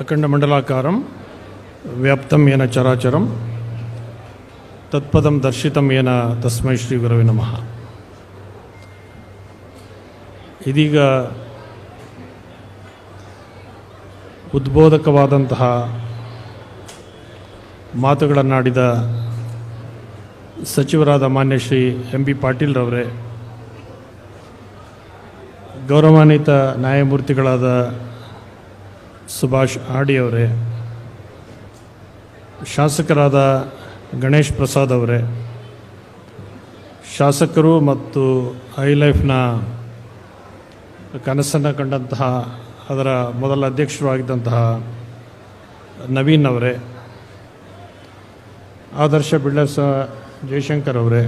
ಅಖಂಡಮಂಡಲಾಕಾರಂ ವ್ಯಾಪ್ತಂ ಏನ ಚರಾಚರಂ ತತ್ಪದಂ ದರ್ಶಿತಂ ಏನ ತಸ್ಮೈ ಶ್ರೀ ಗುರವಿ ನಮಃ. ಇದೀಗ ಉದ್ಬೋಧಕವಾದಂತಹ ಮಾತುಗಳನ್ನಾಡಿದ ಸಚಿವರಾದ ಮಾನ್ಯ ಶ್ರೀ ಎಂ ಬಿ ಪಾಟೀಲ್ರವರೇ ಗೌರವಾನ್ವಿತ ನ್ಯಾಯಮೂರ್ತಿಗಳಾದ ಸುಭಾಷ್ ಆಡಿ ಅವರೇ, ಶಾಸಕರಾದ ಗಣೇಶ್ ಪ್ರಸಾದ್ ಅವರೇ, ಶಾಸಕರು ಮತ್ತು ಐ ಲೈಫ್ನ ಕನಸನ್ನು ಕಂಡಂತಹ ಅದರ ಮೊದಲ ಅಧ್ಯಕ್ಷರು ಆಗಿದ್ದಂತಹ ನವೀನ್ ಅವರೇ, ಆದರ್ಶ ಬಿಳ್ಳಸ ಜಯಶಂಕರ್ ಅವರೇ,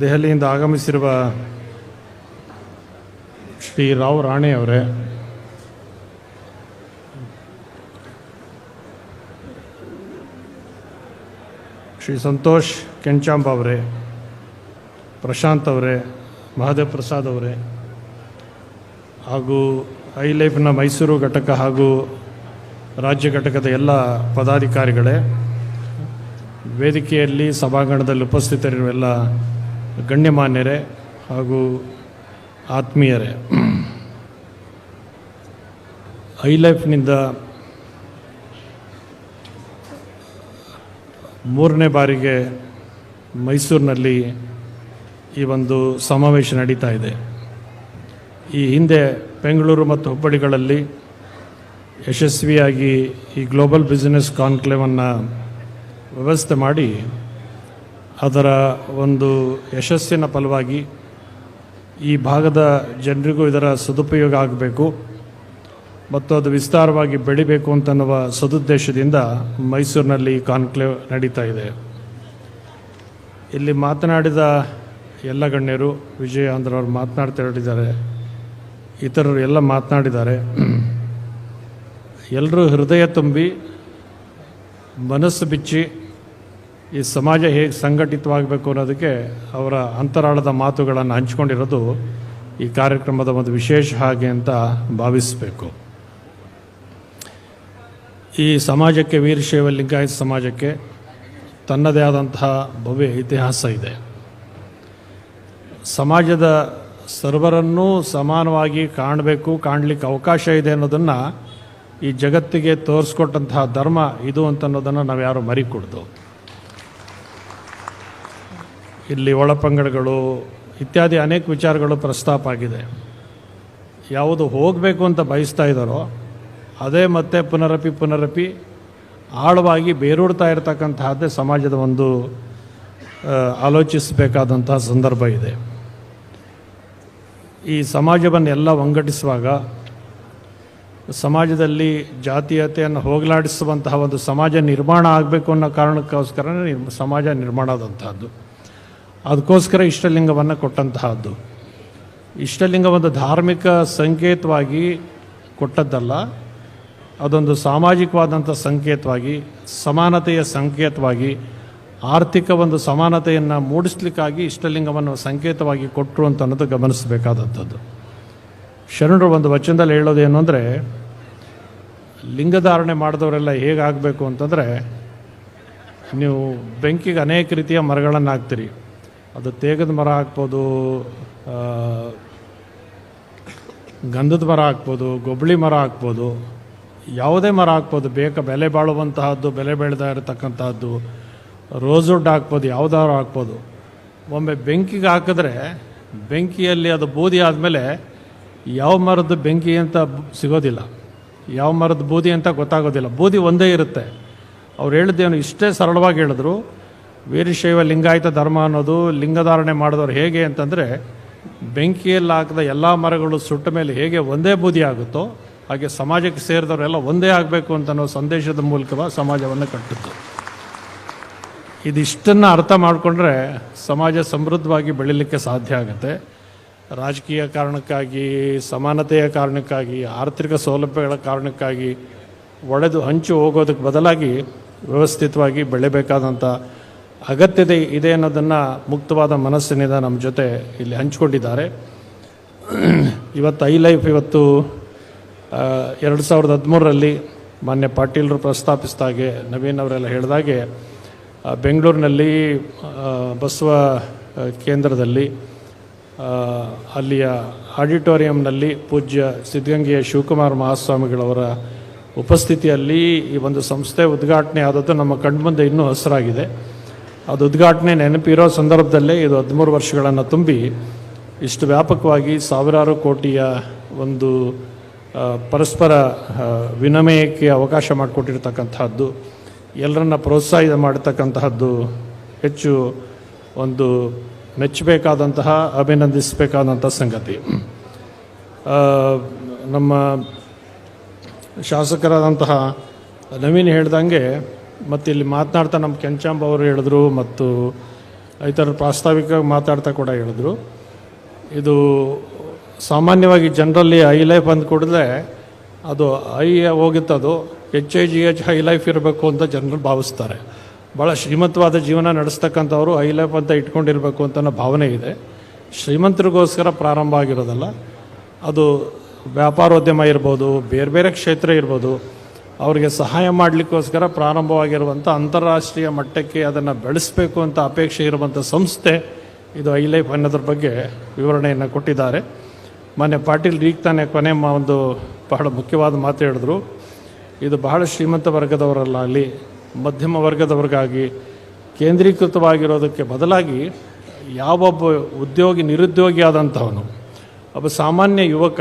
ದೆಹಲಿಯಿಂದ ಆಗಮಿಸಿರುವ ಶ್ರೀ ರಾವ್ ರಾಣೆ ಅವರೇ ಶ್ರೀ ಸಂತೋಷ್ ಕೆಂಚಾಂಬ ಅವರೇ, ಪ್ರಶಾಂತ್ ಅವರೇ, ಮಹಾದೇವ್ ಪ್ರಸಾದ್ ಅವರೇ, ಹಾಗೂ ಐ ಲೈಫ್ನ ಮೈಸೂರು ಘಟಕ ಹಾಗೂ ರಾಜ್ಯ ಘಟಕದ ಎಲ್ಲ ಪದಾಧಿಕಾರಿಗಳೇ, ವೇದಿಕೆಯಲ್ಲಿ ಸಭಾಂಗಣದಲ್ಲಿ ಉಪಸ್ಥಿತರಿರುವ ಎಲ್ಲ ಗಣ್ಯಮಾನ್ಯರೇ ಹಾಗೂ ಆತ್ಮೀಯರೇ. ಐ ಲೈಫ್ನಿಂದ ಮೂರನೇ ಬಾರಿಗೆ ಮೈಸೂರಿನಲ್ಲಿ ಈ ಒಂದು ಸಮಾವೇಶ ನಡೀತಾ ಇದೆ. ಈ ಹಿಂದೆ ಬೆಂಗಳೂರು ಮತ್ತು ಹುಬ್ಬಳ್ಳಿಗಳಲ್ಲಿ ಯಶಸ್ವಿಯಾಗಿ ಈ ಗ್ಲೋಬಲ್ ಬಿಸಿನೆಸ್ ಕಾನ್ಕ್ಲೇವನ್ನು ವ್ಯವಸ್ಥೆ ಮಾಡಿ ಅದರ ಒಂದು ಯಶಸ್ಸಿನ ಫಲವಾಗಿ ಈ ಭಾಗದ ಜನರಿಗೂ ಇದರ ಸದುಪಯೋಗ ಆಗಬೇಕು. ಮತ್ತು ಅದು ವಿಸ್ತಾರವಾಗಿ ಬೆಳಿಬೇಕು ಅಂತನ್ನುವ ಸದುದ್ದೇಶದಿಂದ ಮೈಸೂರಿನಲ್ಲಿ ಕಾನ್ಕ್ಲೇವ್ ನಡೀತಾ ಇದೆ. ಇಲ್ಲಿ ಮಾತನಾಡಿದ ಎಲ್ಲ ಗಣ್ಯರು ವಿಜಯ ಅಂದ್ರವ್ರು ಮಾತನಾಡ್ತಾ ಹೇಳಿದ್ದಾರೆ. ಇತರರು ಎಲ್ಲ ಮಾತನಾಡಿದ್ದಾರೆ. ಎಲ್ಲರೂ ಹೃದಯ ತುಂಬಿ, ಮನಸ್ಸು ಬಿಚ್ಚಿ, ಈ ಸಮಾಜ ಹೇಗೆ ಸಂಘಟಿತವಾಗಬೇಕು ಅನ್ನೋದಕ್ಕೆ ಅವರ ಅಂತರಾಳದ ಮಾತುಗಳನ್ನು ಹಂಚಿಕೊಂಡಿರೋದು ಈ ಕಾರ್ಯಕ್ರಮದ ಒಂದು ವಿಶೇಷ ಹಾಗೆ ಅಂತ ಭಾವಿಸಬೇಕು. ಈ ಸಮಾಜಕ್ಕೆ, ವೀರಶೈವ ಲಿಂಗಾಯತ ಸಮಾಜಕ್ಕೆ ತನ್ನದೇ ಆದಂತಹ ಭವ್ಯ ಇತಿಹಾಸ ಇದೆ. ಸಮಾಜದ ಸರ್ವರನ್ನೂ ಸಮಾನವಾಗಿ ಕಾಣಬೇಕು, ಕಾಣಲಿಕ್ಕೆ ಅವಕಾಶ ಇದೆ ಅನ್ನೋದನ್ನು ಈ ಜಗತ್ತಿಗೆ ತೋರಿಸ್ಕೊಟ್ಟಂತಹ ಧರ್ಮ ಇದು ಅಂತ ಅನ್ನೋದನ್ನು ನಾವು ಯಾರು ಮರಿಕೊಡ್ದು. ಇಲ್ಲಿ ಒಳಪಂಗಡಗಳು ಇತ್ಯಾದಿ ಅನೇಕ ವಿಚಾರಗಳು ಪ್ರಸ್ತಾಪ ಆಗಿದೆ. ಯಾವುದು ಹೋಗಬೇಕು ಅಂತ ಬಯಸ್ತಾ ಇದ್ದಾರೋ ಅದೇ ಮತ್ತೆ ಪುನರಪಿ ಪುನರಪಿ ಆಳವಾಗಿ ಬೇರೂಡ್ತಾ ಇರತಕ್ಕಂತಹದ್ದೇ ಸಮಾಜದ ಒಂದು ಆಲೋಚಿಸಬೇಕಾದಂತಹ ಸಂದರ್ಭ ಇದೆ. ಈ ಸಮಾಜವನ್ನೆಲ್ಲ ಒಗ್ಗಟ್ಟಿಸುವಾಗ ಸಮಾಜದಲ್ಲಿ ಜಾತೀಯತೆಯನ್ನು ಹೋಗಲಾಡಿಸುವಂತಹ ಒಂದು ಸಮಾಜ ನಿರ್ಮಾಣ ಆಗಬೇಕು ಅನ್ನೋ ಕಾರಣಕ್ಕೋಸ್ಕರ ಸಮಾಜ ನಿರ್ಮಾಣ ಆದಂತಹದ್ದು. ಅದಕ್ಕೋಸ್ಕರ ಇಷ್ಟಲಿಂಗವನ್ನು ಕೊಟ್ಟಂತಹದ್ದು. ಇಷ್ಟಲಿಂಗ ಒಂದು ಧಾರ್ಮಿಕ ಸಂಕೇತವಾಗಿ ಕೊಟ್ಟದ್ದಲ್ಲ ಅದೊಂದು ಸಾಮಾಜಿಕವಾದಂಥ ಸಂಕೇತವಾಗಿ, ಸಮಾನತೆಯ ಸಂಕೇತವಾಗಿ, ಆರ್ಥಿಕ ಒಂದು ಸಮಾನತೆಯನ್ನು ಮೂಡಿಸ್ಲಿಕ್ಕಾಗಿ ಇಷ್ಟಲಿಂಗವನ್ನು ಸಂಕೇತವಾಗಿ ಕೊಟ್ಟರು ಅಂತ ಅನ್ನೋದು ಗಮನಿಸಬೇಕಾದಂಥದ್ದು. ಶರಣರು ಒಂದು ವಚನದಲ್ಲಿ ಹೇಳೋದೇನು ಅಂದರೆ, ಲಿಂಗಧಾರಣೆ ಮಾಡಿದವರೆಲ್ಲ ಹೇಗಾಗಬೇಕು ಅಂತಂದರೆ, ನೀವು ಬೆಂಕಿಗೆ ಅನೇಕ ರೀತಿಯ ಮರಗಳನ್ನು ಹಾಕ್ತೀರಿ ಅದು ತೇಗದ ಮರ ಹಾಕ್ಬೋದು ಗಂಧದ ಮರ ಹಾಕ್ಬೋದು ಗೊಬ್ಬಳಿ ಮರ ಹಾಕ್ಬೋದು ಯಾವುದೇ ಮರ ಹಾಕ್ಬೋದು, ಬೇಗ ಬೆಲೆ ಬಾಳುವಂತಹದ್ದು, ಬೆಲೆ ಬೆಳೆದ ಇರತಕ್ಕಂತಹದ್ದು ರೋಸ್ವುಡ್ ಹಾಕ್ಬೋದು, ಯಾವುದಾದ್ರು ಹಾಕ್ಬೋದು. ಒಮ್ಮೆ ಬೆಂಕಿಗೆ ಹಾಕಿದ್ರೆ, ಬೆಂಕಿಯಲ್ಲಿ ಅದು ಬೂದಿ ಆದಮೇಲೆ ಯಾವ ಮರದ ಬೆಂಕಿ ಅಂತ ಸಿಗೋದಿಲ್ಲ. ಯಾವ ಮರದ ಬೂದಿ ಅಂತ ಗೊತ್ತಾಗೋದಿಲ್ಲ. ಬೂದಿ ಒಂದೇ ಇರುತ್ತೆ. ಅವ್ರು ಹೇಳಿದ್ದೇನು ಇಷ್ಟೇ ಸರಳವಾಗಿ ಹೇಳಿದ್ರು. ವೀರಶೈವ ಲಿಂಗಾಯತ ಧರ್ಮ ಅನ್ನೋದು ಲಿಂಗಧಾರಣೆ ಮಾಡಿದವ್ರು ಹೇಗೆ ಅಂತಂದರೆ, ಬೆಂಕಿಯಲ್ಲಿ ಹಾಕಿದ ಎಲ್ಲ ಮರಗಳು ಸುಟ್ಟ ಮೇಲೆ ಹೇಗೆ ಒಂದೇ ಬೂದಿ ಆಗುತ್ತೋ ಹಾಗೆ ಸಮಾಜಕ್ಕೆ ಸೇರಿದವರೆಲ್ಲ ಒಂದೇ ಆಗಬೇಕು ಅಂತ ಅನ್ನೋ ಸಂದೇಶದ ಮೂಲಕ ಸಮಾಜವನ್ನು ಕಟ್ಟಿತ್ತು ಇದಿಷ್ಟನ್ನು ಅರ್ಥ ಮಾಡಿಕೊಂಡ್ರೆ ಸಮಾಜ ಸಮೃದ್ಧವಾಗಿ ಬೆಳೀಲಿಕ್ಕೆ ಸಾಧ್ಯ ಆಗುತ್ತೆ. ರಾಜಕೀಯ ಕಾರಣಕ್ಕಾಗಿ, ಸಮಾನತೆಯ ಕಾರಣಕ್ಕಾಗಿ, ಆರ್ಥಿಕ ಸೌಲಭ್ಯಗಳ ಕಾರಣಕ್ಕಾಗಿ ಒಡೆದು ಹಂಚು ಹೋಗೋದಕ್ಕೆ ಬದಲಾಗಿ ವ್ಯವಸ್ಥಿತವಾಗಿ ಬೆಳೆಯಬೇಕಾದಂಥ ಅಗತ್ಯತೆ ಇದೆ ಅನ್ನೋದನ್ನು ಮುಕ್ತವಾದ ಮನಸ್ಸಿನಿಂದ ನಮ್ಮ ಜೊತೆ ಇಲ್ಲಿ ಹಂಚಿಕೊಂಡಿದ್ದಾರೆ. ಇವತ್ತು ಐ ಲೈಫ್ ಇವತ್ತು ಎರಡು ಸಾವಿರದ ಹದಿಮೂರರಲ್ಲಿ ಮಾನ್ಯ ಪಾಟೀಲರು ಪ್ರಸ್ತಾಪಿಸಿದಾಗೆ ನವೀನ್ ಅವರೆಲ್ಲ ಹೇಳಿದಾಗೆ ಬೆಂಗಳೂರಿನಲ್ಲಿ ಬಸವ ಕೇಂದ್ರದಲ್ಲಿ ಅಲ್ಲಿಯ ಆಡಿಟೋರಿಯಂನಲ್ಲಿ ಪೂಜ್ಯ ಸಿದ್ಧಗಂಗೆಯ ಶಿವಕುಮಾರ ಮಹಾಸ್ವಾಮಿಗಳವರ ಉಪಸ್ಥಿತಿಯಲ್ಲಿ ಈ ಒಂದು ಸಂಸ್ಥೆ ಉದ್ಘಾಟನೆ ಆದದ್ದು ನಮ್ಮ ಕಣ್ಮುಂದೆ ಇನ್ನೂ ಹಸರಾಗಿದೆ. ಅದು ಉದ್ಘಾಟನೆ ನೆನಪಿರೋ ಸಂದರ್ಭದಲ್ಲೇ ಇದು ಹದಿಮೂರು ವರ್ಷಗಳನ್ನು ತುಂಬಿ ಇಷ್ಟು ವ್ಯಾಪಕವಾಗಿ ಸಾವಿರಾರು ಕೋಟಿಯ ಒಂದು ಪರಸ್ಪರ ವಿನಿಮಯಕ್ಕೆ ಅವಕಾಶ ಮಾಡಿಕೊಟ್ಟಿರ್ತಕ್ಕಂತಹದ್ದು, ಎಲ್ಲರನ್ನ ಪ್ರೋತ್ಸಾಹ ಮಾಡತಕ್ಕಂತಹದ್ದು ಹೆಚ್ಚು ಒಂದು ಮೆಚ್ಚಬೇಕಾದಂತಹ ಅಭಿನಂದಿಸಬೇಕಾದಂಥ ಸಂಗತಿ. ನಮ್ಮ ಶಾಸಕರಾದಂತಹ ನವೀನ್ ಹೇಳ್ದಂಗೆ, ಮತ್ತು ಇಲ್ಲಿ ಮಾತನಾಡ್ತಾ ನಮ್ಮ ಕೆಂಚಾಂಬ ಅವರು ಹೇಳಿದ್ರು, ಮತ್ತು ಇತರ ಪ್ರಾಸ್ತಾವಿಕವಾಗಿ ಮಾತಾಡ್ತಾ ಕೂಡ ಹೇಳಿದ್ರು. ಇದು ಸಾಮಾನ್ಯವಾಗಿ ಜನರಲ್ಲಿ ಐ ಲೈಫ್ ಅಂದ ಕೂಡಲೇ ಅದು ಐ ಹೋಗುತ್ತದು H I G H high life ಇರಬೇಕು ಅಂತ ಜನರು ಭಾವಿಸ್ತಾರೆ. ಭಾಳ ಶ್ರೀಮಂತವಾದ ಜೀವನ ನಡೆಸ್ತಕ್ಕಂಥವ್ರು ಐ ಲೈಫ್ ಅಂತ ಇಟ್ಕೊಂಡಿರಬೇಕು ಅಂತ ಭಾವನೆ ಇದೆ. ಶ್ರೀಮಂತರಿಗೋಸ್ಕರ ಪ್ರಾರಂಭ ಆಗಿರೋದಲ್ಲ, ಅದು ವ್ಯಾಪಾರೋದ್ಯಮ ಇರ್ಬೋದು, ಬೇರೆ ಬೇರೆ ಕ್ಷೇತ್ರ ಇರ್ಬೋದು, ಅವರಿಗೆ ಸಹಾಯ ಮಾಡಲಿಕ್ಕೋಸ್ಕರ ಪ್ರಾರಂಭವಾಗಿರುವಂಥ ಅಂತಾರಾಷ್ಟ್ರೀಯ ಮಟ್ಟಕ್ಕೆ ಅದನ್ನು ಬೆಳೆಸಬೇಕು ಅಂತ ಅಪೇಕ್ಷೆ ಇರುವಂಥ ಸಂಸ್ಥೆ ಇದು ಐ ಲೈಫ್ ಅನ್ನೋದ್ರ ಬಗ್ಗೆ ವಿವರಣೆಯನ್ನು ಕೊಟ್ಟಿದ್ದಾರೆ. ಮೊನ್ನೆ ಪಾಟೀಲ್ ಈಗ ತಾನೇ ಕೊನೆ ಒಂದು ಬಹಳ ಮುಖ್ಯವಾದ ಮಾತು ಹೇಳಿದ್ರು. ಇದು ಬಹಳ ಶ್ರೀಮಂತ ವರ್ಗದವರಲ್ಲ ಅಲ್ಲಿ. ಮಧ್ಯಮ ವರ್ಗದವ್ರಿಗಾಗಿ ಕೇಂದ್ರೀಕೃತವಾಗಿರೋದಕ್ಕೆ ಬದಲಾಗಿ ಯಾವೊಬ್ಬ ಉದ್ಯೋಗಿ ನಿರುದ್ಯೋಗಿ ಆದಂಥವನು ಒಬ್ಬ ಸಾಮಾನ್ಯ ಯುವಕ,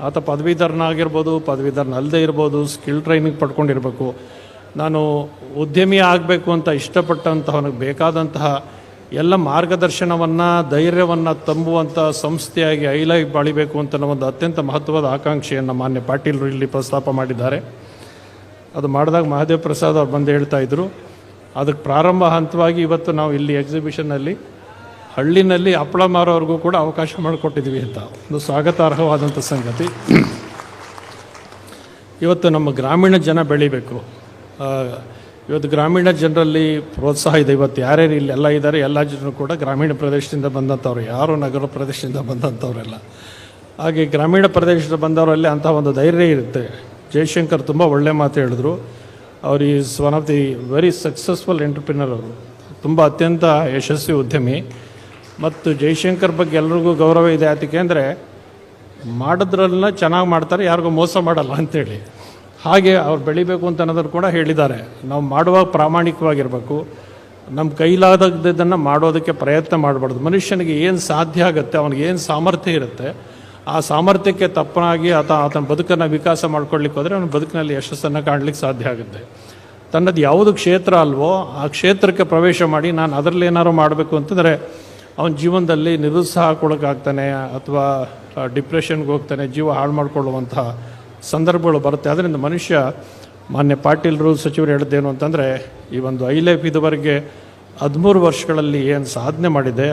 ಆತ ಪದವೀಧರನಾಗಿರ್ಬೋದು, ಪದವೀಧರನಲ್ಲದೆ ಇರ್ಬೋದು, ಸ್ಕಿಲ್ ಟ್ರೈನಿಂಗ್ ಪಡ್ಕೊಂಡಿರಬೇಕು. ನಾನು ಉದ್ಯಮಿ ಆಗಬೇಕು ಅಂತ ಇಷ್ಟಪಟ್ಟಂತಹವನಿಗೆ ಬೇಕಾದಂತಹ ಎಲ್ಲ ಮಾರ್ಗದರ್ಶನವನ್ನು ಧೈರ್ಯವನ್ನು ತಂಬುವಂಥ ಸಂಸ್ಥೆಯಾಗಿ ಐಲಾಗಿ ಬಾಳಿಬೇಕು ಅಂತ ಒಂದು ಅತ್ಯಂತ ಮಹತ್ವದ ಆಕಾಂಕ್ಷೆಯನ್ನು ಮಾನ್ಯ ಪಾಟೀಲರು ಇಲ್ಲಿ ಪ್ರಸ್ತಾಪ ಮಾಡಿದ್ದಾರೆ. ಅದು ಮಾಡಿದಾಗ ಮಹಾದೇವ್ ಪ್ರಸಾದ್ ಅವ್ರು ಬಂದು ಹೇಳ್ತಾ ಇದ್ದರು ಅದಕ್ಕೆ ಪ್ರಾರಂಭ ಹಂತವಾಗಿ ಇವತ್ತು ನಾವು ಇಲ್ಲಿ ಎಕ್ಸಿಬಿಷನ್ನಲ್ಲಿ ಹಳ್ಳಿನಲ್ಲಿ ಹಪ್ಪಳ ಮಾರೋವ್ರಿಗೂ ಕೂಡ ಅವಕಾಶ ಮಾಡಿಕೊಟ್ಟಿದ್ವಿ ಅಂತ. ಒಂದು ಸ್ವಾಗತಾರ್ಹವಾದಂಥ ಸಂಗತಿ. ಇವತ್ತು ನಮ್ಮ ಗ್ರಾಮೀಣ ಜನ ಬೆಳಿಬೇಕು. ಇವತ್ತು ಗ್ರಾಮೀಣ ಜನರಲ್ಲಿ ಪ್ರೋತ್ಸಾಹ ಇದೆ. ಇವತ್ತು ಯಾರ್ಯಾರು ಇಲ್ಲಿ ಎಲ್ಲ ಇದ್ದಾರೆ, ಎಲ್ಲ ಜನರು ಕೂಡ ಗ್ರಾಮೀಣ ಪ್ರದೇಶದಿಂದ ಬಂದಂಥವ್ರು. ಯಾರು ನಗರ ಪ್ರದೇಶದಿಂದ ಬಂದಂಥವರೆಲ್ಲ. ಹಾಗೆ ಗ್ರಾಮೀಣ ಪ್ರದೇಶದಿಂದ ಬಂದವರಲ್ಲಿ ಅಂಥ ಒಂದು ಧೈರ್ಯ ಇರುತ್ತೆ. ಜಯಶಂಕರ್ ತುಂಬ ಒಳ್ಳೆ ಮಾತು ಹೇಳಿದ್ರು. ಅವ್ರು is one of the very successful entrepreneur ಅವರು. ತುಂಬ ಅತ್ಯಂತ ಯಶಸ್ವಿ ಉದ್ಯಮಿ. ಮತ್ತು ಜೈಶಂಕರ್ ಬಗ್ಗೆ ಎಲ್ರಿಗೂ ಗೌರವ ಇದೆ. ಅದಕ್ಕೆ ಅಂದರೆ ಮಾಡೋದ್ರಲ್ಲ ಚೆನ್ನಾಗಿ ಮಾಡ್ತಾರೆ, ಯಾರಿಗೂ ಮೋಸ ಮಾಡಲ್ಲ ಅಂತೇಳಿ. ಹಾಗೆ ಅವ್ರು ಬೆಳಿಬೇಕು ಅಂತ ಅನ್ನೋದನ್ನು ಕೂಡ ಹೇಳಿದ್ದಾರೆ. ನಾವು ಮಾಡುವಾಗ ಪ್ರಾಮಾಣಿಕವಾಗಿರಬೇಕು. ನಮ್ಮ ಕೈಲಾದದ್ದನ್ನು ಮಾಡೋದಕ್ಕೆ ಪ್ರಯತ್ನ ಮಾಡಬಾರ್ದು. ಮನುಷ್ಯನಿಗೆ ಏನು ಸಾಧ್ಯ ಆಗುತ್ತೆ, ಅವನಿಗೆ ಏನು ಸಾಮರ್ಥ್ಯ ಇರುತ್ತೆ, ಆ ಸಾಮರ್ಥ್ಯಕ್ಕೆ ತಪ್ಪನಾಗಿ ಆತ, ಆತನ ಬದುಕನ್ನು ವಿಕಾಸ ಮಾಡ್ಕೊಳ್ಳಿಕ್ಕೆ ಹೋದರೆ ಅವನ ಬದುಕಿನಲ್ಲಿ ಯಶಸ್ಸನ್ನು ಕಾಣಲಿಕ್ಕೆ ಸಾಧ್ಯ ಆಗುತ್ತೆ. ತನ್ನದು ಯಾವುದು ಕ್ಷೇತ್ರ ಅಲ್ವೋ, ಆ ಕ್ಷೇತ್ರಕ್ಕೆ ಪ್ರವೇಶ ಮಾಡಿ ನಾನು ಅದರಲ್ಲಿ ಏನಾದರೂ ಮಾಡಬೇಕು ಅಂತಂದರೆ, ಅವನ ಜೀವನದಲ್ಲಿ ನಿರುತ್ಸಾಹಕ್ಕೊಳಗಾಗ್ತಾನೆ ಅಥವಾ ಡಿಪ್ರೆಷನ್ಗೆ ಹೋಗ್ತಾನೆ, ಜೀವ ಹಾಳು ಮಾಡಿಕೊಳ್ಳುವಂತಹ ಸಂದರ್ಭಗಳು ಬರುತ್ತೆ. ಅದರಿಂದ ಮನುಷ್ಯ, ಮಾನ್ಯ ಪಾಟೀಲ್ರು ಸಚಿವರು ಹೇಳಿದ್ದೇನು ಅಂತಂದರೆ, ಈ ಒಂದು ಐ ಲೈಫ್ ಇದುವರೆಗೆ ಹದಿಮೂರು ವರ್ಷಗಳಲ್ಲಿ ಏನು ಸಾಧನೆ ಮಾಡಿದೆ,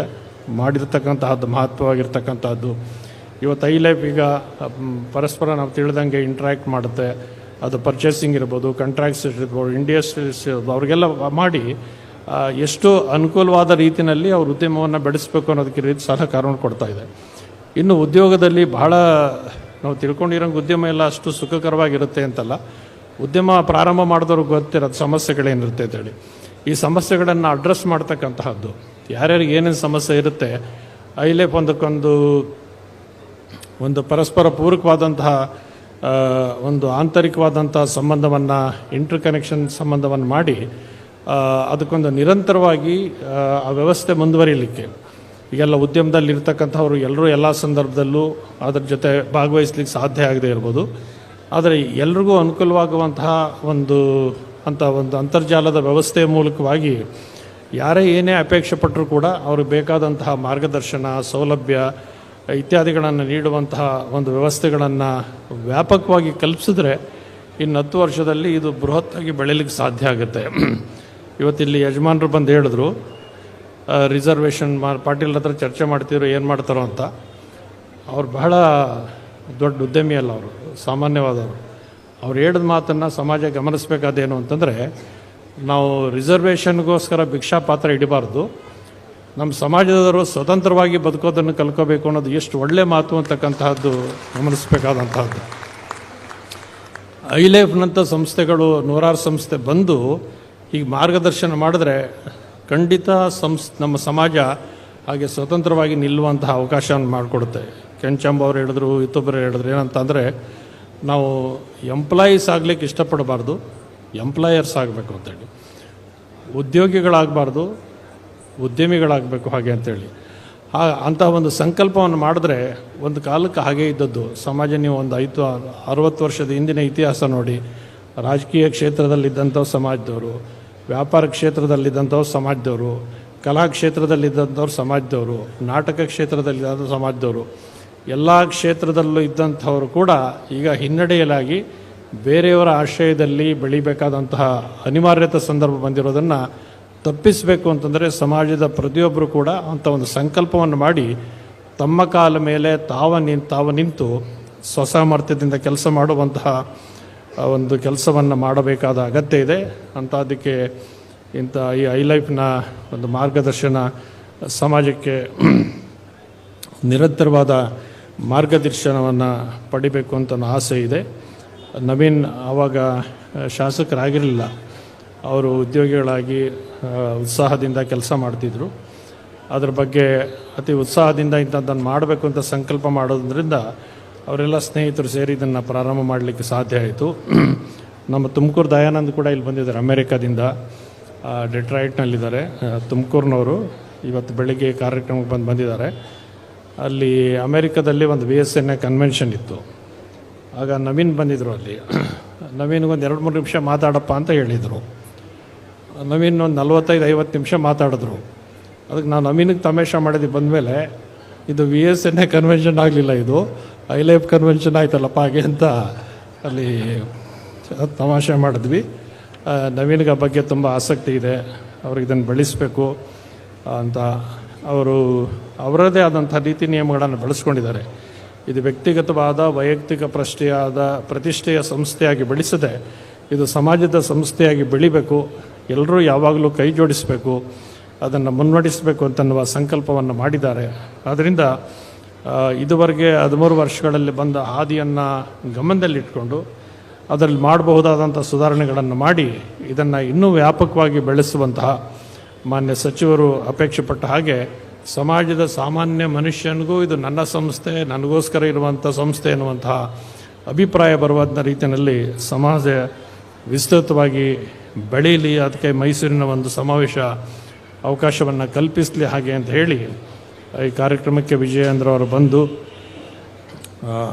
ಮಾಡಿರ್ತಕ್ಕಂತಹದ್ದು ಮಹತ್ವವಾಗಿರ್ತಕ್ಕಂಥದ್ದು ಇವತ್ತು ಐ ಲೈಫ್ ಈಗ ಪರಸ್ಪರ ನಾವು ತಿಳಿದಂಗೆ ಇಂಟ್ರ್ಯಾಕ್ಟ್ ಮಾಡುತ್ತೆ. ಅದು ಪರ್ಚೇಸಿಂಗ್ ಇರ್ಬೋದು ಕಂಟ್ರಾಕ್ಟ್ಸ್ ಇರ್ಬೋದು ಇಂಡಸ್ಟ್ರೀಸ್ ಇರ್ಬೋದು, ಅವ್ರಿಗೆಲ್ಲ ಮಾಡಿ ಎಷ್ಟು ಅನುಕೂಲವಾದ ರೀತಿಯಲ್ಲಿ ಅವ್ರ ಉದ್ಯಮವನ್ನು ಬೆಳೆಸಬೇಕು ಅನ್ನೋದಕ್ಕೆ ರೀತಿ ಸಹಕಾರವನ್ನು ಕೊಡ್ತಾ ಇದೆ. ಇನ್ನು ಉದ್ಯೋಗದಲ್ಲಿ ಬಹಳ ನಾವು ತಿಳ್ಕೊಂಡಿರೋಂಗೆ ಉದ್ಯಮ ಎಲ್ಲ ಅಷ್ಟು ಸುಖಕರವಾಗಿರುತ್ತೆ ಅಂತಲ್ಲ. ಉದ್ಯಮ ಪ್ರಾರಂಭ ಮಾಡಿದವ್ರಿಗೆ ಗೊತ್ತಿರೋದು ಸಮಸ್ಯೆಗಳೇನಿರುತ್ತೆ ಅಂತೇಳಿ ಈ ಸಮಸ್ಯೆಗಳನ್ನು ಅಡ್ರೆಸ್ ಮಾಡ್ತಕ್ಕಂತಹದ್ದು. ಯಾರ್ಯಾರಿಗೆ ಏನೇನು ಸಮಸ್ಯೆ ಇರುತ್ತೆ ಐಲೇಪ್ ಒಂದಕ್ಕೊಂದು ಒಂದು ಪರಸ್ಪರ ಪೂರಕವಾದಂತಹ ಒಂದು ಆಂತರಿಕವಾದಂಥ ಸಂಬಂಧವನ್ನು ಇಂಟರ್ ಕನೆಕ್ಷನ್ ಸಂಬಂಧವನ್ನು ಮಾಡಿ ಅದಕ್ಕೊಂದು ನಿರಂತರವಾಗಿ ಆ, ವ್ಯವಸ್ಥೆ ಮುಂದುವರಿಯಲಿಕ್ಕೆ ಈಗೆಲ್ಲ ಉದ್ಯಮದಲ್ಲಿ ಇರ್ತಕ್ಕಂಥವ್ರು ಎಲ್ಲರೂ ಎಲ್ಲ ಸಂದರ್ಭದಲ್ಲೂ ಅದ್ರ ಜೊತೆ ಭಾಗವಹಿಸ್ಲಿಕ್ಕೆ ಸಾಧ್ಯ ಆಗದೆ ಇರ್ಬೋದು. ಆದರೆ ಎಲ್ರಿಗೂ ಅನುಕೂಲವಾಗುವಂತಹ ಒಂದು ಅಂತ ಒಂದು ಅಂತರ್ಜಾಲದ ವ್ಯವಸ್ಥೆ ಮೂಲಕವಾಗಿ ಯಾರೇ ಏನೇ ಅಪೇಕ್ಷೆ ಪಟ್ಟರೂ ಕೂಡ ಅವ್ರಿಗೆ ಬೇಕಾದಂತಹ ಮಾರ್ಗದರ್ಶನ, ಸೌಲಭ್ಯ ಇತ್ಯಾದಿಗಳನ್ನು ನೀಡುವಂತಹ ಒಂದು ವ್ಯವಸ್ಥೆಗಳನ್ನು ವ್ಯಾಪಕವಾಗಿ ಕಲ್ಪಿಸಿದ್ರೆ ಇನ್ನು ಹತ್ತು ವರ್ಷದಲ್ಲಿ ಇದು ಬೃಹತ್ತಾಗಿ ಬೆಳೀಲಿಕ್ಕೆ ಸಾಧ್ಯ ಆಗುತ್ತೆ. ಇವತ್ತಿಲ್ಲಿ ಯಜಮಾನರು ಬಂದು ಹೇಳಿದ್ರು ರಿಸರ್ವೇಷನ್ ಮಾ, ಪಾಟೀಲ್ ಹತ್ರ ಚರ್ಚೆ ಮಾಡ್ತಿದ್ರು ಏನು ಮಾಡ್ತಾರೋ ಅಂತ. ಅವ್ರು ಬಹಳ ದೊಡ್ಡ ಉದ್ಯಮಿ ಅಲ್ಲ ಅವರು, ಸಾಮಾನ್ಯವಾದವರು. ಅವ್ರು ಹೇಳಿದ ಮಾತನ್ನು ಸಮಾಜ ಗಮನಿಸಬೇಕಾದೇನು ಅಂತಂದರೆ, ನಾವು ರಿಸರ್ವೇಷನ್ಗೋಸ್ಕರ ಭಿಕ್ಷಾ ಪಾತ್ರ ಹಿಡಿಬಾರ್ದು ನಮ್ಮ ಸಮಾಜದವರು ಸ್ವತಂತ್ರವಾಗಿ ಬದುಕೋದನ್ನು ಕಲ್ಕೋಬೇಕು ಅನ್ನೋದು ಎಷ್ಟು ಒಳ್ಳೆ ಮಾತು ಅಂತಕ್ಕಂತಹದ್ದು ಗಮನಿಸಬೇಕಾದಂತಹದ್ದು. ಲೈಫ್ನಂಥ ಸಂಸ್ಥೆಗಳು ನೂರಾರು ಸಂಸ್ಥೆ ಬಂದು ಈಗ ಮಾರ್ಗದರ್ಶನ ಮಾಡಿದ್ರೆ ಖಂಡಿತ ಸಂಸ್, ನಮ್ಮ ಸಮಾಜ ಹಾಗೆ ಸ್ವತಂತ್ರವಾಗಿ ನಿಲ್ಲುವಂತಹ ಅವಕಾಶವನ್ನು ಮಾಡಿಕೊಡುತ್ತೆ. ಕೆಂಚಂಬ ಅವರು ಹೇಳಿದ್ರು, ಇತ್ತೊಬ್ಬರು ಹೇಳಿದ್ರು, ಏನಂತಂದರೆ ನಾವು ಎಂಪ್ಲಾಯೀಸ್ ಆಗಲಿಕ್ಕೆ ಇಷ್ಟಪಡಬಾರ್ದು ಎಂಪ್ಲಾಯರ್ಸ್ ಆಗಬೇಕು ಅಂತೇಳಿ. ಉದ್ಯೋಗಿಗಳಾಗಬಾರ್ದು, ಉದ್ಯಮಿಗಳಾಗಬೇಕು ಹಾಗೆ ಅಂತೇಳಿ. ಆ, ಅಂತಹ ಒಂದು ಸಂಕಲ್ಪವನ್ನು ಮಾಡಿದ್ರೆ ಒಂದು ಕಾಲಕ್ಕೆ ಹಾಗೆ ಇದ್ದದ್ದು. ಸಮಾಜ ನೀವು ಒಂದು ಐದು, ಅರವತ್ತು ವರ್ಷದ ಹಿಂದಿನ ಇತಿಹಾಸ ನೋಡಿ, ರಾಜಕೀಯ ಕ್ಷೇತ್ರದಲ್ಲಿದ್ದಂಥ ಸಮಾಜದವರು ವ್ಯಾಪಾರ ಕ್ಷೇತ್ರದಲ್ಲಿದ್ದಂಥವ್ರು ಸಮಾಜದವರು, ಕಲಾ ಕ್ಷೇತ್ರದಲ್ಲಿದ್ದಂಥವ್ರು ಸಮಾಜದವರು, ನಾಟಕ ಕ್ಷೇತ್ರದಲ್ಲಿದ್ದಂಥ ಸಮಾಜದವರು, ಎಲ್ಲ ಕ್ಷೇತ್ರದಲ್ಲೂ ಇದ್ದಂಥವರು ಕೂಡ ಈಗ ಹಿನ್ನಡೆಯಲಾಗಿ ಬೇರೆಯವರ ಆಶ್ರಯದಲ್ಲಿ ಬೆಳಿಬೇಕಾದಂತಹ ಅನಿವಾರ್ಯತೆ ಸಂದರ್ಭ ಬಂದಿರೋದನ್ನು ತಪ್ಪಿಸಬೇಕು ಅಂತಂದರೆ ಸಮಾಜದ ಪ್ರತಿಯೊಬ್ಬರು ಕೂಡ ಅಂಥ ಒಂದು ಸಂಕಲ್ಪವನ್ನು ಮಾಡಿ ತಮ್ಮ ಕಾಲ ಮೇಲೆ ತಾವ ನಿಂತು ತಾವು ನಿಂತು ಸ್ವಸಾಮರ್ಥ್ಯದಿಂದ ಕೆಲಸ ಮಾಡುವಂತಹ ಒಂದು ಕೆಲಸವನ್ನು ಮಾಡಬೇಕಾದ ಅಗತ್ಯ ಇದೆ. ಅಂತ ಅದಕ್ಕೆ ಇಂಥ ಈ ಐ ಲೈಫ್ನ ಒಂದು ಮಾರ್ಗದರ್ಶನ ಸಮಾಜಕ್ಕೆ ನಿರಂತರವಾದ ಮಾರ್ಗದರ್ಶನವನ್ನು ಪಡಿಬೇಕು ಅಂತ ಆಸೆ ಇದೆ. ನವೀನ್ ಆವಾಗ ಶಾಸಕರಾಗಿರಲಿಲ್ಲ. ಅವರು ಉದ್ಯೋಗಿಗಳಾಗಿ ಉತ್ಸಾಹದಿಂದ ಕೆಲಸ ಮಾಡ್ತಿದ್ರು. ಅದ್ರ ಬಗ್ಗೆ ಅತಿ ಉತ್ಸಾಹದಿಂದ ಇಂಥದ್ದನ್ನು ಮಾಡಬೇಕು ಅಂತ ಸಂಕಲ್ಪ ಮಾಡೋದ್ರಿಂದ ಅವರೆಲ್ಲ ಸ್ನೇಹಿತರು ಸೇರಿ ಇದನ್ನು ಪ್ರಾರಂಭ ಮಾಡಲಿಕ್ಕೆ ಸಾಧ್ಯ ಆಯಿತು. ನಮ್ಮ ತುಮಕೂರು ದಯಾನಂದ್ ಕೂಡ ಇಲ್ಲಿ ಬಂದಿದ್ದಾರೆ ಅಮೇರಿಕಾದಿಂದ. ಡೆಟ್ರಾಯ್ಟ್ನಲ್ಲಿದ್ದಾರೆ. ತುಮಕೂರಿನವರು ಇವತ್ತು ಬೆಳಿಗ್ಗೆ ಕಾರ್ಯಕ್ರಮಕ್ಕೆ ಬಂದು ಬಂದಿದ್ದಾರೆ. ಅಲ್ಲಿ ಅಮೇರಿಕಾದಲ್ಲಿ ಒಂದು ವಿ ಎಸ್ ಎನ್ ಕನ್ವೆನ್ಷನ್ ಇತ್ತು. ಆಗ ನವೀನ್ ಬಂದಿದ್ದರು ಅಲ್ಲಿ. ನವೀನ್ಗೊಂದು ಎರಡು ಮೂರು ನಿಮಿಷ ಮಾತಾಡಪ್ಪ ಅಂತ ಹೇಳಿದರು. ನವೀನ್ ಒಂದು ನಲ್ವತ್ತೈದು, ಐವತ್ತು ನಿಮಿಷ ಮಾತಾಡಿದ್ರು. ಅದಕ್ಕೆ ನಾನು ನವೀನಿಗೆ ತಮಾಷೆ ಮಾಡಿದ್ದು ಬಂದಮೇಲೆ, ಇದು V S N A convention ಆಗಲಿಲ್ಲ ಇದು. ಐ ಲೈಫ್ ಕನ್ವೆನ್ಷನ್ ಆಯ್ತಲ್ಲಪ್ಪ ಹಾಗೆ ಅಂತ ಅಲ್ಲಿ ತಮಾಷೆ ಮಾಡಿದ್ವಿ. ನವೀನ್ಗ ಬಗ್ಗೆ ತುಂಬ ಆಸಕ್ತಿ ಇದೆ. ಅವ್ರಿಗೆ ಇದನ್ನು ಬಳಸಬೇಕು ಅಂತ ಅವರು ಅವರದೇ ಆದಂಥ ನೀತಿ ನಿಯಮಗಳನ್ನು ಬಳಸ್ಕೊಂಡಿದ್ದಾರೆ. ಇದು ವ್ಯಕ್ತಿಗತವಾದ, ವೈಯಕ್ತಿಕ ಪ್ರಶ್ನೆಯಾದ, ಪ್ರತಿಷ್ಠೆಯ ಸಂಸ್ಥೆಯಾಗಿ ಬೆಳೆಸದೆ ಇದು ಸಮಾಜದ ಸಂಸ್ಥೆಯಾಗಿ ಬೆಳಿಬೇಕು. ಎಲ್ಲರೂ ಯಾವಾಗಲೂ ಕೈ ಜೋಡಿಸಬೇಕು, ಅದನ್ನು ಮುನ್ನಡೆಸಬೇಕು ಅಂತನ್ನುವ ಸಂಕಲ್ಪವನ್ನು ಮಾಡಿದ್ದಾರೆ. ಆದ್ದರಿಂದ ಇದುವರೆಗೆ ಹದಿಮೂರು ವರ್ಷಗಳಲ್ಲಿ ಬಂದ ಹಾದಿಯನ್ನು ಗಮನದಲ್ಲಿಟ್ಕೊಂಡು ಅದರಲ್ಲಿ ಮಾಡಬಹುದಾದಂಥ ಸುಧಾರಣೆಗಳನ್ನು ಮಾಡಿ ಇದನ್ನು ಇನ್ನೂ ವ್ಯಾಪಕವಾಗಿ ಬೆಳೆಸುವಂತಹ ಮಾನ್ಯ ಸಚಿವರು ಅಪೇಕ್ಷೆ ಪಟ್ಟ ಹಾಗೆ ಸಮಾಜದ ಸಾಮಾನ್ಯ ಮನುಷ್ಯನಿಗೂ ಇದು ನನ್ನ ಸಂಸ್ಥೆ, ನನಗೋಸ್ಕರ ಇರುವಂಥ ಸಂಸ್ಥೆ ಎನ್ನುವಂತಹ ಅಭಿಪ್ರಾಯ ಬರುವಂಥ ರೀತಿಯಲ್ಲಿ ಸಮಾಜ ವಿಸ್ತೃತವಾಗಿ ಬೆಳೀಲಿ ಅದಕ್ಕೆ ಮೈಸೂರಿನ ಒಂದು ಸಮಾವೇಶ ಅವಕಾಶವನ್ನು ಕಲ್ಪಿಸಲಿ ಹಾಗೆ ಅಂತ ಹೇಳಿ ಈ ಕಾರ್ಯಕ್ರಮಕ್ಕೆ ವಿಜಯೇಂದ್ರ ಅವರು ಬಂದು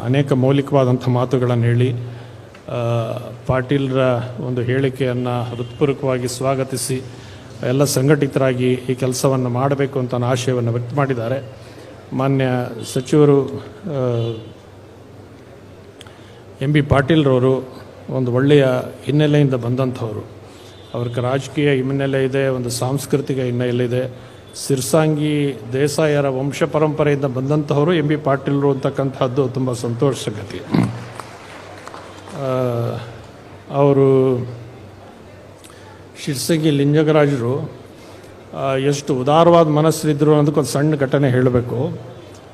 ಅನೇಕ ಮೌಲಿಕವಾದಂಥ ಮಾತುಗಳನ್ನು ಹೇಳಿ ಪಾಟೀಲ್ರ ಒಂದು ಹೇಳಿಕೆಯನ್ನು ಹೃತ್ಪೂರ್ವಕವಾಗಿ ಸ್ವಾಗತಿಸಿ, ಎಲ್ಲ ಸಂಘಟಿತರಾಗಿ ಈ ಕೆಲಸವನ್ನು ಮಾಡಬೇಕು ಅಂತ ಆಶಯವನ್ನು ವ್ಯಕ್ತ ಮಾಡಿದ್ದಾರೆ. ಮಾನ್ಯ ಸಚಿವರು ಎಂ ಬಿ ಪಾಟೀಲ್ರವರು ಒಂದು ಒಳ್ಳೆಯ ಹಿನ್ನೆಲೆಯಿಂದ ಬಂದಂಥವರು. ಅವ್ರಿಗೆ ರಾಜಕೀಯ ಹಿನ್ನೆಲೆ ಇದೆ, ಒಂದು ಸಾಂಸ್ಕೃತಿಕ ಹಿನ್ನೆಲೆ ಇದೆ. ಸಿರ್ಸಾಂಗಿ ದೇಸಾಯರ ವಂಶ ಪರಂಪರೆಯಿಂದ ಬಂದಂತಹವರು ಎಂ ಬಿ ಪಾಟೀಲ್ರು ಅಂತಕ್ಕಂಥದ್ದು ತುಂಬ ಸಂತೋಷ ಸಂಗತಿ ಅವರು ಶಿರ್ಸಂಗಿ ಲಿಂಜಗರಾಜರು ಎಷ್ಟು ಉದಾರವಾದ ಮನಸ್ಸಿದ್ರು ಅನ್ನೋದಕ್ಕೊಂದು ಸಣ್ಣ ಘಟನೆ ಹೇಳಬೇಕು.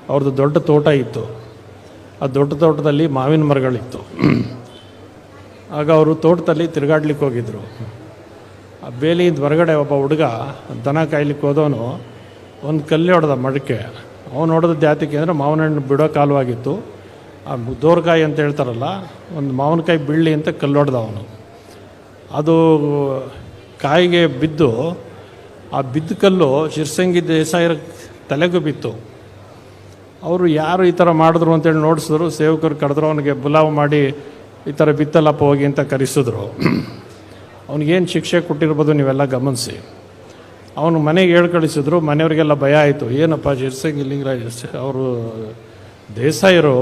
ಅವ್ರದ್ದು ದೊಡ್ಡ ತೋಟ ಇತ್ತು. ಆ ದೊಡ್ಡ ತೋಟದಲ್ಲಿ ಮಾವಿನ ಮರಗಳಿತ್ತು. ಆಗ ಅವರು ತೋಟದಲ್ಲಿ ತಿರುಗಾಡ್ಲಿಕ್ಕೆ ಹೋಗಿದ್ರು. ಆ ಬೇಲಿಯಿಂದ ಹೊರಗಡೆ ಒಬ್ಬ ಹುಡುಗ ದನ ಕಾಯ್ಲಿಕ್ಕೆ ಹೋದವನು, ಒಂದು ಕಲ್ಲು ಹೊಡೆದ ಮಡಕೆ. ಅವನು ಹೊಡೆದ ಜಾತಿಗೆ ಅಂದರೆ ಮಾವಿನ ಹಣ್ಣು ಬಿಡೋ ಕಾಲವಾಗಿತ್ತು. ಆ ದೋರ್ಕಾಯಿ ಅಂತ ಹೇಳ್ತಾರಲ್ಲ, ಒಂದು ಮಾವಿನಕಾಯಿ ಬೀಳಲಿ ಅಂತ ಕಲ್ಲು ಹೊಡೆದ ಅವನು. ಅದು ಕಾಯಿಗೆ ಬಿದ್ದು, ಆ ಬಿದ್ದ ಕಲ್ಲು ಶಿರ್ಸಂಗಿ ದೇಸಾಯರ ತಲೆಗೂ ಬಿತ್ತು. ಅವರು ಯಾರು ಈ ಥರ ಮಾಡಿದ್ರು ಅಂತೇಳಿ ನೋಡಿಸಿದ್ರು, ಸೇವಕರು ಕರೆದ್ರು, ಅವನಿಗೆ ಬುಲಾವ್ ಮಾಡಿ ಈ ಥರ ಬಿತ್ತಲ್ಲಪ್ಪ ಹೋಗಿ ಅಂತ ಕರೆಸಿದ್ರು. ಅವ್ನಿಗೇನು ಶಿಕ್ಷೆ ಕೊಟ್ಟಿರ್ಬೋದು ನೀವೆಲ್ಲ ಗಮನಿಸಿ. ಅವನು ಮನೆಗೆ ಹೇಳಿ ಕಳಿಸಿದ್ರು ಮನೆಯವರಿಗೆಲ್ಲ ಭಯ ಆಯಿತು. ಏನಪ್ಪ ರಾಜ ಲಿಂಗರಾಜ್ ಅವರು ದೇಸಾಯರು,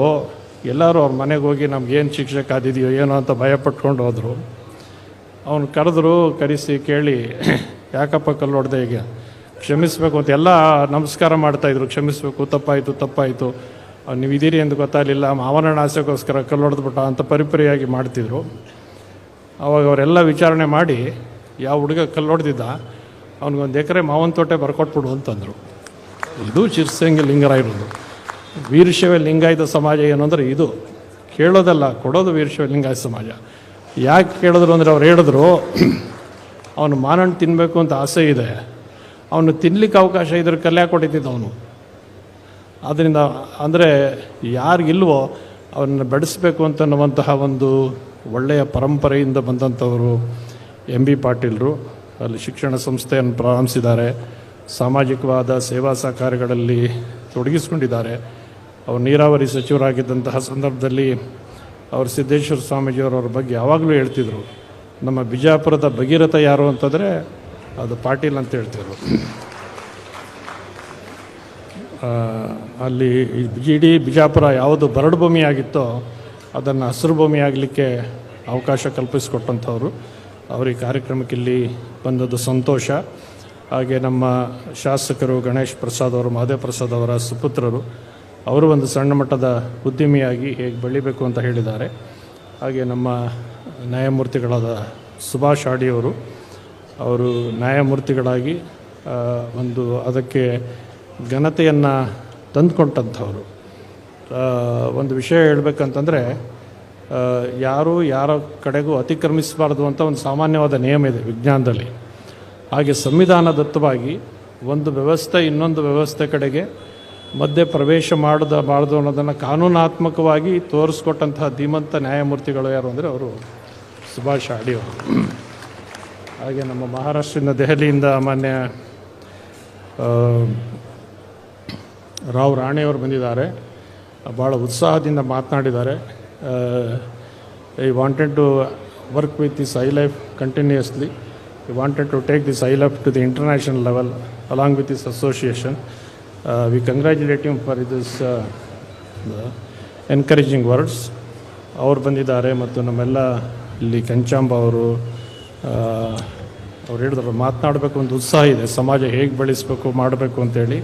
ಎಲ್ಲರೂ ಅವ್ರ ಮನೆಗೆ ಹೋಗಿ ನಮ್ಗೇನು ಶಿಕ್ಷೆ ಕಾದಿದೆಯೋ ಏನೋ ಅಂತ ಭಯ ಪಟ್ಕೊಂಡು ಹೋದರು. ಅವನು ಕರೆದ್ರು, ಕರೆಸಿ, ಕೇಳಿ, ಯಾಕಪ್ಪ ಕಲ್ಲು ಹೊಡೆದೆ ಈಗ ಕ್ಷಮಿಸಬೇಕು ಅಂತ ಎಲ್ಲ ನಮಸ್ಕಾರ ಮಾಡ್ತಾಯಿದ್ರು ಕ್ಷಮಿಸಬೇಕು, ತಪ್ಪಾಯಿತು ತಪ್ಪಾಯಿತು. ನೀವು ಇದ್ದೀರಿ ಎಂದು ಗೊತ್ತಾಗಲಿಲ್ಲ. ಮಾವನ ಆಸೆಗೋಸ್ಕರ ಕಲ್ಲು ಹೊಡೆದ್ಬಿಟ್ಟ ಅಂತ ಪರಿಪರಿಯಾಗಿ ಮಾಡ್ತಿದ್ರು. ಅವಾಗ ಅವರೆಲ್ಲ ವಿಚಾರಣೆ ಮಾಡಿ ಯಾವ ಹುಡುಗ ಕಲ್ಲು ಹೊಡೆದಿದ್ದ, ಅವ್ನಿಗೊಂದು ಎಕರೆ ಮಾವನ ತೋಟೆ ಬರ್ಕೊಟ್ಬಿಡು ಅಂತಂದರು. ಇದು ಶಿರ್ಸಂಗಿ ಲಿಂಗರಾಯರದು ವೀರಶೈವ ಲಿಂಗಾಯತ ಸಮಾಜ ಏನು ಅಂದರೆ ಇದು. ಕೇಳೋದಲ್ಲ, ಕೊಡೋದು ವೀರಶೈವ ಲಿಂಗಾಯತ ಸಮಾಜ. ಯಾಕೆ ಕೇಳಿದ್ರು ಅಂದರೆ ಅವ್ರು ಹೇಳಿದ್ರು, ಅವನು ಮಾನಣ್ಣು ತಿನ್ನಬೇಕು ಅಂತ ಆಸೆ ಇದೆ. ಅವನು ತಿನ್ನಲಿಕ್ಕೆ ಅವಕಾಶ ಇದ್ರೆ ಕಲ್ಯಾಣ ಕೊಟ್ಟಿದ್ದ ಅವನು? ಆದ್ದರಿಂದ ಅಂದರೆ ಯಾರಿಗಿಲ್ವೋ ಅವನ್ನ ಬೆಳೆಸಬೇಕು ಅಂತನ್ನುವಂತಹ ಒಂದು ಒಳ್ಳೆಯ ಪರಂಪರೆಯಿಂದ ಬಂದಂಥವರು ಎಂ ಬಿ ಪಾಟೀಲರು. ಅಲ್ಲಿ ಶಿಕ್ಷಣ ಸಂಸ್ಥೆಯನ್ನು ಪ್ರಾರಂಭಿಸಿದ್ದಾರೆ. ಸಾಮಾಜಿಕವಾದ ಸೇವಾ ಸಹಕಾರಗಳಲ್ಲಿ ತೊಡಗಿಸ್ಕೊಂಡಿದ್ದಾರೆ. ಅವರು ನೀರಾವರಿ ಸಚಿವರಾಗಿದ್ದಂತಹ ಸಂದರ್ಭದಲ್ಲಿ ಅವರು ಸಿದ್ದೇಶ್ವರ ಸ್ವಾಮೀಜಿಯವರವ್ರ ಬಗ್ಗೆ ಯಾವಾಗಲೂ ಹೇಳ್ತಿದ್ರು. ನಮ್ಮ ಬಿಜಾಪುರದ ಭಗೀರಥ ಯಾರು ಅಂತಂದರೆ ಅದು ಪಾಟೀಲ್ ಅಂತ ಹೇಳ್ತಿದ್ರು. ಅಲ್ಲಿ ಇಡೀ ಬಿಜಾಪುರ ಯಾವುದು ಬರಡು ಭೂಮಿ ಆಗಿತ್ತೋ ಅದನ್ನು ಹಸಿರು ಭೂಮಿ ಆಗಲಿಕ್ಕೆ ಅವಕಾಶ ಕಲ್ಪಿಸಿಕೊಟ್ಟಂಥವ್ರು. ಅವರು ಈ ಕಾರ್ಯಕ್ರಮಕ್ಕೆ ಇಲ್ಲಿ ಬಂದದ್ದು ಸಂತೋಷ. ಹಾಗೆ ನಮ್ಮ ಶಾಸಕರು ಗಣೇಶ್ ಪ್ರಸಾದ್ ಅವರು ಮಹದೇವ್ ಪ್ರಸಾದ್ ಅವರ ಸುಪುತ್ರರು ಅವರು ಒಂದು ಸಣ್ಣ ಮಟ್ಟದ ಉದ್ಯಮಿಯಾಗಿ ಹೇಗೆ ಬೆಳಿಬೇಕು ಅಂತ ಹೇಳಿದ್ದಾರೆ. ಹಾಗೆ ನಮ್ಮ ನ್ಯಾಯಮೂರ್ತಿಗಳಾದ ಸುಭಾಷ್ ಆಡಿಯವರು ಅವರು ನ್ಯಾಯಮೂರ್ತಿಗಳಾಗಿ ಒಂದು ಅದಕ್ಕೆ ಘನತೆಯನ್ನು ತಂದುಕೊಂಡಂಥವ್ರು ಆ, ಒಂದು ವಿಷಯ ಹೇಳಬೇಕಂತಂದರೆ ಯಾರೂ ಯಾರು ಕಡೆಗೂ ಅತಿಕ್ರಮಿಸಬಾರ್ದು ಅಂತ ಒಂದು ಸಾಮಾನ್ಯವಾದ ನಿಯಮ ಇದೆ ವಿಜ್ಞಾನದಲ್ಲಿ. ಹಾಗೆ ಸಂವಿಧಾನದತ್ತವಾಗಿ ಒಂದು ವ್ಯವಸ್ಥೆ ಇನ್ನೊಂದು ವ್ಯವಸ್ಥೆ ಕಡೆಗೆ ಮಧ್ಯೆ ಪ್ರವೇಶ ಮಾಡದ ಬಾರ್ದು ಅನ್ನೋದನ್ನು ಕಾನೂನಾತ್ಮಕವಾಗಿ ತೋರಿಸ್ಕೊಟ್ಟಂತಹ ಧೀಮಂತ ನ್ಯಾಯಮೂರ್ತಿಗಳು ಯಾರು ಅಂದರೆ ಅವರು ಸುಭಾಷ್ ಅಡಿಯವರು ಹಾಗೆ ನಮ್ಮ ಮಹಾರಾಷ್ಟ್ರದಿಂದ ದೆಹಲಿಯಿಂದ ಮಾನ್ಯ ರಾವ್ ರಾಣೆಯವರು ಬಂದಿದ್ದಾರೆ. ಭಾಳ ಉತ್ಸಾಹದಿಂದ ಮಾತನಾಡಿದ್ದಾರೆ. I wanted to work with this I life continuously I wanted to take this I life to the international level along with this association we congratulate you for this encouraging words ಅವ್ರು ಬಂದಿದ್ದಾರೆ ಮತ್ತು ನಮ್ಮೆಲ್ಲ ಇಲ್ಲಿ ಕಂಚಾಂಬ ಅವರು ಅವ್ರು ಹೇಳಿದ್ರು ಮಾತನಾಡಬೇಕು ಒಂದು ಉತ್ಸಾಹ ಇದೆ. ಸಮಾಜ ಹೇಗೆ ಬೆಳೆಸಬೇಕು, ಮಾಡಬೇಕು ಅಂತೇಳಿ.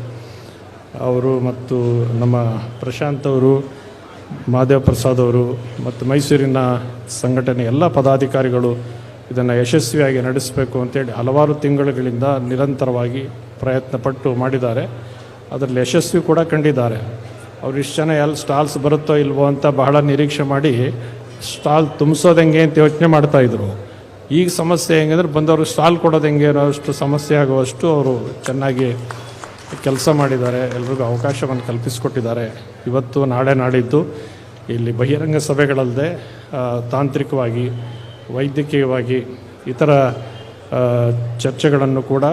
ಅವರು ಮತ್ತು ನಮ್ಮ ಪ್ರಶಾಂತ್ ಅವರು ಮಹಾದೇವ ಪ್ರಸಾದ್ ಅವರು ಮತ್ತು ಮೈಸೂರಿನ ಸಂಘಟನೆ ಎಲ್ಲ ಪದಾಧಿಕಾರಿಗಳು ಇದನ್ನು ಯಶಸ್ವಿಯಾಗಿ ನಡೆಸಬೇಕು ಅಂತೇಳಿ ಹಲವಾರು ತಿಂಗಳುಗಳಿಂದ ನಿರಂತರವಾಗಿ ಪ್ರಯತ್ನ ಪಟ್ಟು ಮಾಡಿದ್ದಾರೆ. ಅದರಲ್ಲಿ ಯಶಸ್ವಿ ಕೂಡ ಕಂಡಿದ್ದಾರೆ. ಅವ್ರು ಇಷ್ಟು ಜನ ಎಲ್ಲಿ ಸ್ಟಾಲ್ಸ್ ಬರುತ್ತೋ ಇಲ್ವೋ ಅಂತ ಬಹಳ ನಿರೀಕ್ಷೆ ಮಾಡಿ ಸ್ಟಾಲ್ ತುಂಬಿಸೋದು ಹೆಂಗೆ ಅಂತ ಯೋಚನೆ ಮಾಡ್ತಾಯಿದ್ರು ಈಗ ಸಮಸ್ಯೆ ಹೆಂಗಂದ್ರೆ ಬಂದವರು ಸ್ಟಾಲ್ ಕೊಡೋದು ಹೆಂಗೆ ಅನ್ನೋ ಅಷ್ಟು ಸಮಸ್ಯೆ ಆಗುವಷ್ಟು ಅವರು ಚೆನ್ನಾಗಿ ಕೆಲಸ ಮಾಡಿದ್ದಾರೆ, ಎಲ್ರಿಗೂ ಅವಕಾಶವನ್ನು ಕಲ್ಪಿಸಿಕೊಟ್ಟಿದ್ದಾರೆ. ಇವತ್ತು ನಾಳೆ ನಾಡಿದ್ದು ಇಲ್ಲಿ ಬಹಿರಂಗ ಸಭೆಗಳಲ್ಲದೆ ತಾಂತ್ರಿಕವಾಗಿ, ವೈದ್ಯಕೀಯವಾಗಿ ಇತರ ಚರ್ಚೆಗಳನ್ನು ಕೂಡ,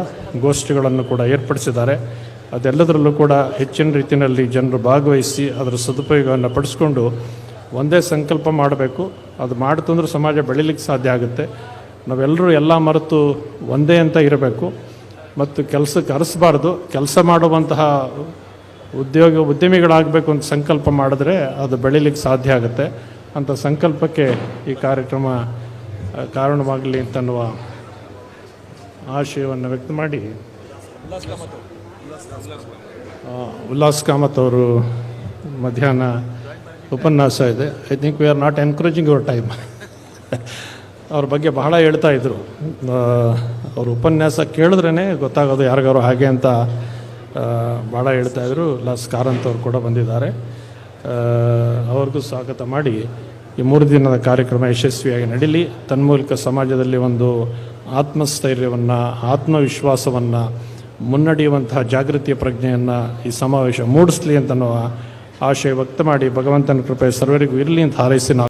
ಗೋಷ್ಠಿಗಳನ್ನು ಕೂಡ ಏರ್ಪಡಿಸಿದ್ದಾರೆ. ಅದೆಲ್ಲದರಲ್ಲೂ ಕೂಡ ಹೆಚ್ಚಿನ ರೀತಿಯಲ್ಲಿ ಜನರು ಭಾಗವಹಿಸಿ ಅದರ ಸದುಪಯೋಗವನ್ನು ಪಡಿಸ್ಕೊಂಡು ಒಂದೇ ಸಂಕಲ್ಪ ಮಾಡಬೇಕು. ಅದು ಮಾಡ್ತಂದ್ರೆ ಸಮಾಜ ಬೆಳಿಲಿಕ್ಕೆ ಸಾಧ್ಯ ಆಗುತ್ತೆ. ನಾವೆಲ್ಲರೂ ಎಲ್ಲ ಮರೆತು ಒಂದೇ ಅಂತ ಇರಬೇಕು. ಮತ್ತು ಕೆಲಸಕ್ಕೆ ಅರಸಬಾರ್ದು. ಕೆಲಸ ಮಾಡುವಂತಹ ಉದ್ಯೋಗ, ಉದ್ಯಮಿಗಳಾಗಬೇಕು ಅಂತ ಸಂಕಲ್ಪ ಮಾಡಿದ್ರೆ ಅದು ಬೆಳಿಲಿಕ್ಕೆ ಸಾಧ್ಯ ಆಗುತ್ತೆ. ಅಂಥ ಸಂಕಲ್ಪಕ್ಕೆ ಈ ಕಾರ್ಯಕ್ರಮ ಕಾರಣವಾಗಲಿ ಅಂತನ್ನುವ ಆಶಯವನ್ನು ವ್ಯಕ್ತ ಮಾಡಿ. ಉಲ್ಲಾಸ್ ಕಾಮತ್ ಅವರು ಮಧ್ಯಾಹ್ನ ಉಪನ್ಯಾಸ ಇದೆ. I think we are not encouraging your time ಅವ್ರ ಬಗ್ಗೆ ಬಹಳ ಹೇಳ್ತಾ ಇದ್ರು. ಅವ್ರ ಉಪನ್ಯಾಸ ಕೇಳಿದ್ರೇ ಗೊತ್ತಾಗೋದು ಯಾರಿಗಾರು ಹಾಗೆ ಅಂತ ಭಾಳ ಹೇಳ್ತಾ ಇದ್ರು. ಲಾಸ್ ಕಾರಂತ್ ಅವರು ಕೂಡ ಬಂದಿದ್ದಾರೆ. ಅವ್ರಿಗೂ ಸ್ವಾಗತ ಮಾಡಿ ಈ ಮೂರು ದಿನದ ಕಾರ್ಯಕ್ರಮ ಯಶಸ್ವಿಯಾಗಿ ನಡೀಲಿ. ತನ್ಮೂಲಕ ಸಮಾಜದಲ್ಲಿ ಒಂದು ಆತ್ಮಸ್ಥೈರ್ಯವನ್ನು, ಆತ್ಮವಿಶ್ವಾಸವನ್ನು, ಮುನ್ನಡೆಯುವಂತಹ ಜಾಗೃತಿಯ ಪ್ರಜ್ಞೆಯನ್ನು ಈ ಸಮಾವೇಶ ಮೂಡಿಸ್ಲಿ ಅಂತ ಆಶಯ ವ್ಯಕ್ತ ಮಾಡಿ ಭಗವಂತನ ಕೃಪೆ ಸರ್ವರಿಗೂ ಇರಲಿ ಅಂತ ಹಾರೈಸಿ ನಾವು